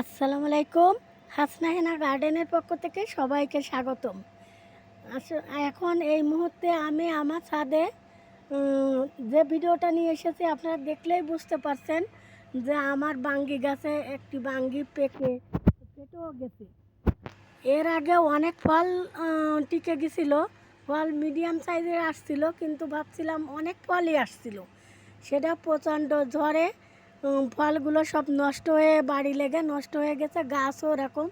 আসসালামু আলাইকুম। হাসনা হেনা গার্ডেনের পক্ষ থেকে সবাইকে স্বাগতম। এখন এই মুহূর্তে আমি আমার ছাদে যে ভিডিওটা নিয়ে এসেছি আপনারা দেখলেই বুঝতে পারছেন যে আমার বাঙ্গি গাছে একটি বাঙ্গি পেকে পেটেও গেছে। এর আগে অনেক ফল টিকে গেছিল। ফল মিডিয়াম সাইজের আসছিল, কিন্তু ভাবছিলাম অনেক ফলই আসছিল। সেটা প্রচণ্ড ঝড়ে ফলগুলো সব নষ্ট হয়ে বাড়ি লেগে নষ্ট হয়ে গেছে, গাছও এরকম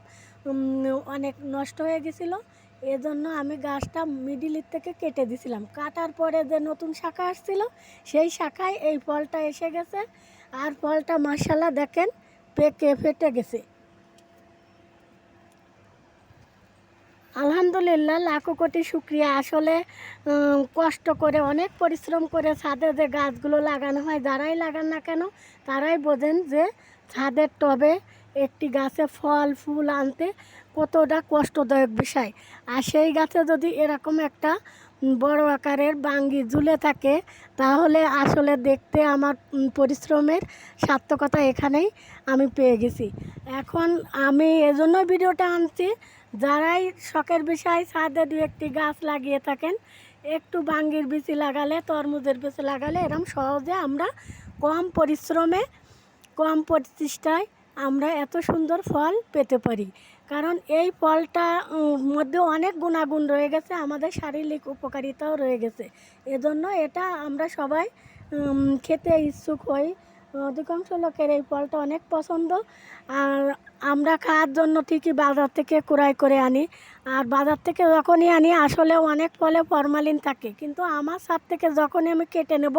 অনেক নষ্ট হয়ে গেছিল। এজন্য আমি গাছটা মিডিলের থেকে কেটে দিছিলাম। কাটার পরে যে নতুন শাখা আসছিল, সেই শাখায় এই ফলটা এসে গেছে। আর ফলটা মার্শাল্লাহ দেখেন পেকে ফেটে গেছে। আলহামদুলিল্লাহ, লাখো কোটি শুক্রিয়া। আসলে কষ্ট করে, অনেক পরিশ্রম করে ছাদে যে গাছগুলো লাগানো হয়, যারাই লাগান না কেন, তারাই বোঝেন যে ছাদের টবে একটি গাছে ফল, ফুল আনতে কতটা কষ্টদায়ক বিষয়। আর সেই গাছে যদি এরকম একটা বড় আকারের বাঙ্গি ঝুলে থাকে, তাহলে আসলে দেখতে আমার পরিশ্রমের সার্থকতা এখানেই আমি পেয়ে গেছি। এখন আমি এজন্য ভিডিওটা আনছি, যারাই শখের বিষয় ছাদে দু একটি গাছ লাগিয়ে থাকেন, একটু বাঙ্গির বিচি লাগালে, তরমুজের বিচি লাগালে এরকম সহজে আমরা কম পরিশ্রমে, কম প্রচেষ্টায় আমরা এত সুন্দর ফল পেতে পারি। কারণ এই ফলটা মধ্যে অনেক গুণাগুণ রয়ে গেছে, আমাদের শারীরিক উপকারিতাও রয়ে গেছে। এজন্য এটা আমরা সবাই খেতে ইচ্ছুক হই। অধিকাংশ লোকের এই ফলটা অনেক পছন্দ। আর আমরা খাওয়ার জন্য ঠিকই বাজার থেকে ক্রয় করে আনি। আর বাজার থেকে যখনই আনি আসলে অনেক ফলে ফরমালিন থাকে। কিন্তু আমার সাথ থেকে যখনই আমি কেটে নেব,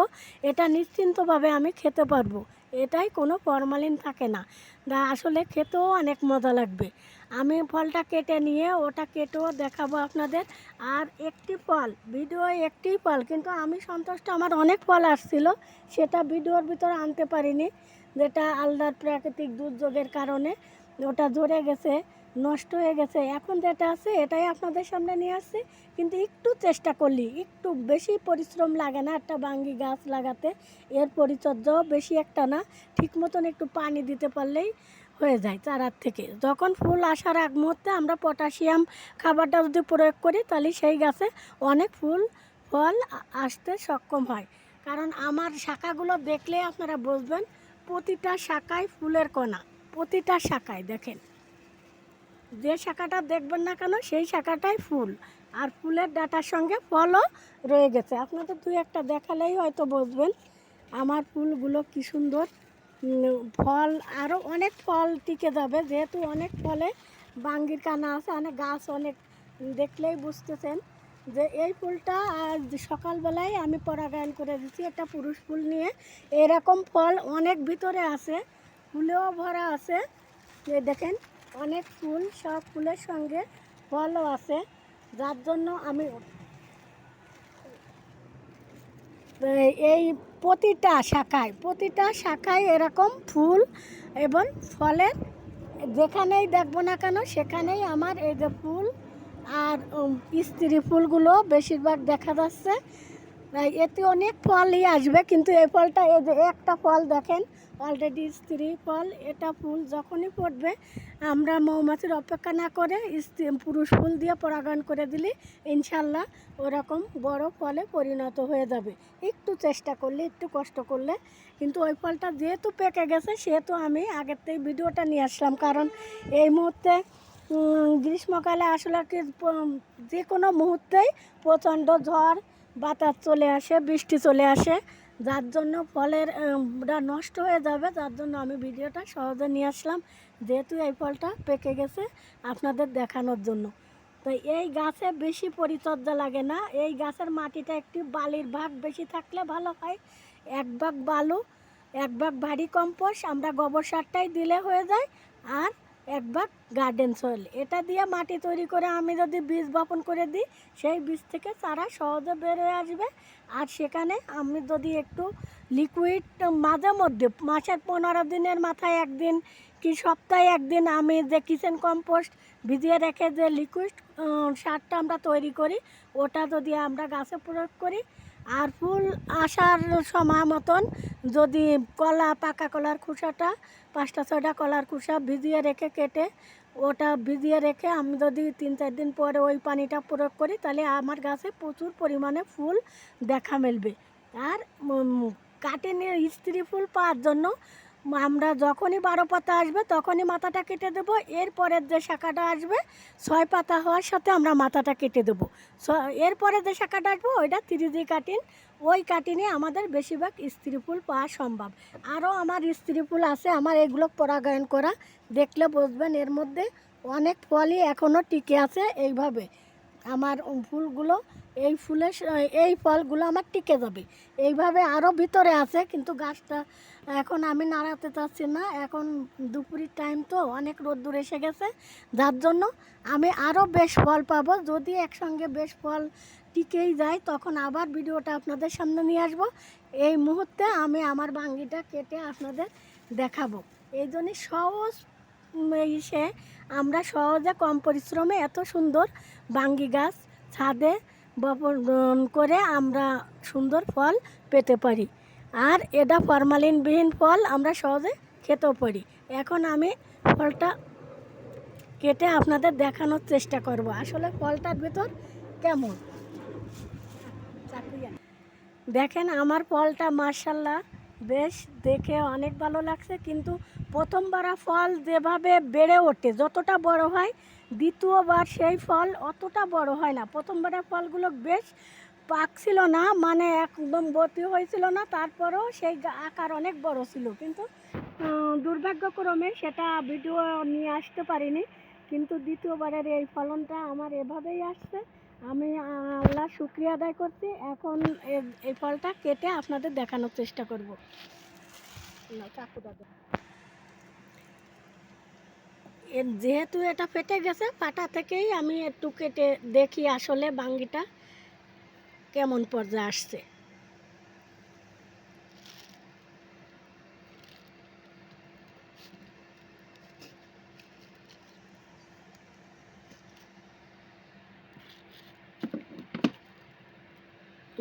এটা নিশ্চিন্তভাবে আমি খেতে পারব। এটাই কোনো ফরমালিন থাকে না। দা, আসলে খেতেও অনেক মজা লাগবে। আমি ফলটা কেটে নিয়ে ওটা কেটেও দেখাবো আপনাদের। আর একটি ফল, ভিডিও একটি ফল, কিন্তু আমি সন্তুষ্ট, আমার অনেক ফল আসছিল, সেটা ভিডিওর ভিতরে আনতে পারিনি, যেটা আলদার প্রাকৃতিক দুর্যোগের কারণে। ওটা ঝরে গেছে, নষ্ট হয়ে গেছে। এখন যেটা আছে, এটাই আপনাদের সামনে নিয়ে আসছি। কিন্তু একটু চেষ্টা করলি, একটু বেশি পরিশ্রম লাগে না একটা বাঙ্গি গাছ লাগাতে। এর পরিচর্যাও বেশি একটা না, ঠিক মতন একটু পানি দিতে পারলেই হয়ে যায় চারার থেকে। যখন ফুল আসার আগ মুহূর্তে আমরা পটাশিয়াম খাবারটা যদি প্রয়োগ করি, তাহলে সেই গাছে অনেক ফুল, ফল আসতে সক্ষম হয়। কারণ আমার শাখাগুলো দেখলে আপনারা বুঝবেন, প্রতিটা শাখায় ফুলের কণা। প্রতিটা শাখায় দেখেন। যে শাখাটা দেখবেন না কেন, সেই শাখাটাই ফুল। আর ফুলের ডাটার সঙ্গে ফলও রয়ে গেছে। আপনাদের দুই একটা দেখালেই হয়তো বুঝবেন আমার ফুলগুলো কি সুন্দর। ফল আরও অনেক ফল টিকে যাবে। যেহেতু অনেক ফলে বাঙ্গির কানা আছে, অনেক গাছ অনেক দেখলেই বুঝতেছেন যে এই ফুলটা আজ সকালবেলায় আমি পরাগায়ন করে দিচ্ছি একটা পুরুষ ফুল নিয়ে। এরকম ফল অনেক ভিতরে আছে। ফুলেও ভরা আছে। এই দেখেন, অনেক ফুল, সব ফুলের সঙ্গে ফলও আছে। যার জন্য আমি এই- প্রতিটা শাখায় প্রতিটা শাখায় এরকম ফুল এবং ফলের, যেখানেই দেখব না কেন, সেখানেই আমার এই যে ফুল আর স্ত্রী ফুলগুলো বেশিরভাগ দেখা যাচ্ছে। এতে অনেক ফলই আসবে, কিন্তু এই ফলটা এই যে একটা ফল দেখেন অলরেডি স্ত্রী ফল, এটা ফুল যখনই ফুটবে আমরা মৌমাছির অপেক্ষা না করে স্ত্রী- পুরুষ ফুল দিয়ে পরাগায়ন করে দিলে ইনশাল্লাহ ওরকম বড় ফলে পরিণত হয়ে যাবে। একটু চেষ্টা করলে, একটু কষ্ট করলে, কিন্তু ওই ফলটা যেহেতু পেকে গেছে, সেহেতু আমি আগের থেকে ভিডিওটা নিয়ে আসলাম, কারণ এই মুহূর্তে গ্রীষ্মকালে আসলে কি, যে কোনো মুহূর্তেই প্রচণ্ড ঝড় বাতাস চলে আসে, বৃষ্টি চলে আসে। যার জন্য ফলের নষ্ট হয়ে যাবে। যার জন্য আমি ভিডিওটা সহজে নিয়ে আসলাম। যেহেতু এই ফলটা পেকে গেছে আপনাদের দেখানোর জন্য। তো এই গাছে বেশি পরিচর্যা লাগে না। এই গাছের মাটিটা একটি বালির ভাগ বেশি থাকলে ভালো হয়। এক ভাগ বালু, এক ভাগ ভারী কম্পোস্ট। আমরা গোবর সারটাই দিলে হয়ে যায়। আর এক ভাগ গার্ডেন সয়েল এটা দিয়ে মাটি তৈরি করে আমি যদি বীজ বপন করে দিই, সেই বীজ থেকে চারা সহজে বের হয়ে আসবে। আর সেখানে আমি যদি একটু লিকুইড মাঝে মধ্যে, মাসের পনেরো দিনের মাথায় একদিন কি সপ্তাহে একদিন আমি যে কিচেন কম্পোস্ট ভিজিয়ে রেখে যে লিকুইড সারটা আমরা তৈরি করি, ওটা যদি আমরা গাছে প্রয়োগ করি আর ফুল আসার সময় মতন যদি কলা, পাকা কলার খোসাটা, পাঁচটা, ছয়টা কলার খোসা ভিজিয়ে রেখে কেটে ওটা ভিজিয়ে রেখে আমি যদি তিন, চার দিন পরে ওই পানিটা প্রয়োগ করি, তাহলে আমার গাছে প্রচুর পরিমাণে ফুল দেখা মেলবে। আর কাটিনের স্ত্রী ফুল পাওয়ার জন্য আমরা যখনই বারো পাতা আসবে, তখনই মাথাটা কেটে দেবো। এরপরের যে শাখাটা আসবে, ছয় পাতা হওয়ার সাথে আমরা মাথাটা কেটে দেবো। এরপরে যে শাখাটা আসবে, ওইটা তিরিজি কাটিন। ওই কাটিনে আমাদের বেশিরভাগ স্ত্রী ফুল পাওয়া সম্ভব। আরও আমার স্ত্রী ফুল আছে, আমার এগুলো পরাগায়ন করা, দেখলে বুঝবেন এর মধ্যে অনেক ফলই এখনও টিকে আছে এইভাবে। আমার ফুলগুলো, এই ফুলের এই ফলগুলো আমার টিকে যাবে। এইভাবে আরও ভিতরে আছে, কিন্তু গাছটা এখন আমি নাড়াতে চাচ্ছি না। এখন দুপুরের টাইম তো, অনেক রোদ্দুর এসে গেছে। যার জন্য আমি আরও বেশ ফল পাবো। যদি একসঙ্গে বেশ ফল টিকেই যায়, তখন আবার ভিডিওটা আপনাদের সামনে নিয়ে আসব। এই মুহূর্তে আমি আমার বাঙ্গিটা কেটে আপনাদের দেখাবো। এই জন্য সহজ ইসে আমরা সহজে কম পরিশ্রমে এত সুন্দর বাঙ্গি গাছ ছাদে বপন করে আমরা সুন্দর ফল পেতে পারি। আর এটা ফরমালিনবিহীন ফল আমরা সহজে খেতেও পারি। এখন আমি ফলটা কেটে আপনাদের দেখানোর চেষ্টা করব। আসলে ফলটার ভেতর কেমন। দেখেন আমার ফলটা মার্শাল্লাহ বেশ দেখে অনেক ভালো লাগছে, কিন্তু প্রথমবার ফল যেভাবে বেড়ে ওঠে, যতটা বড় হয়, দ্বিতীয়বার সেই ফল অতটা বড় হয় না। প্রথমবারের ফলগুলো বেশ পাকছিল না মানে একদম বতি হয়েছিল না, তারপরেও সেই আকার অনেক বড় ছিল। কিন্তু দুর্ভাগ্যক্রমে সেটা ভিডিও নিয়ে আসতে পারিনি। কিন্তু দ্বিতীয়বারের এই ফলনটা আমার এভাবেই আসছে। আমি আল্লাহ শুক্রিয়া আদায় করছি। এখন এই ফলটা কেটে আপনাদের দেখানোর চেষ্টা করব। এর যেহেতু এটা ফেটে গেছে, পাটা থেকেই আমি একটু কেটে দেখি আসলে বাঙ্গিটা কেমন পর্যায়ে আসছে।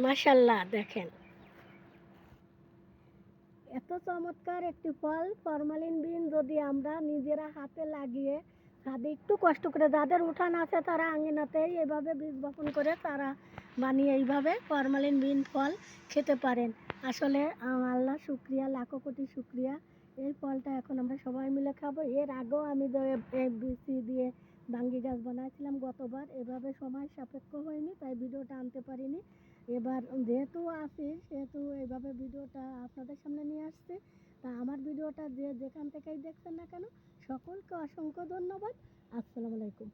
মাশাল্লাহ দেখেন। এত চমৎকার একটি ফল, ফরমালিন বিন যদি আমরা নিজেরা হাতে লাগিয়ে ছাদে একটু কষ্ট করে, যাদের উঠান আছে তারা আঙিনাতেই এভাবে বীজ বপন করে তারা বানিয়ে এইভাবে ফরমালিন বিন ফল খেতে পারেন। আসলে আল্লাহ শুক্রিয়া, লাখো কোটি শুক্রিয়া। এই ফলটা এখন আমরা সবাই মিলে খাব। এর আগেও আমি বিচি দিয়ে বাঙ্গি গাছ বানাইছিলাম গতবার, এভাবে সময় সাপেক্ষ হয়নি, তাই ভিডিওটা আনতে পারিনি। এবার যেহেতু আছি, সেহেতু এইভাবে ভিডিওটা আপনাদের সামনে নিয়ে আসছি। তা আমার ভিডিওটা যে যেখান থেকেই দেখছেন না কেন, সকলকে অসংখ্য ধন্যবাদ। আসসালামু আলাইকুম।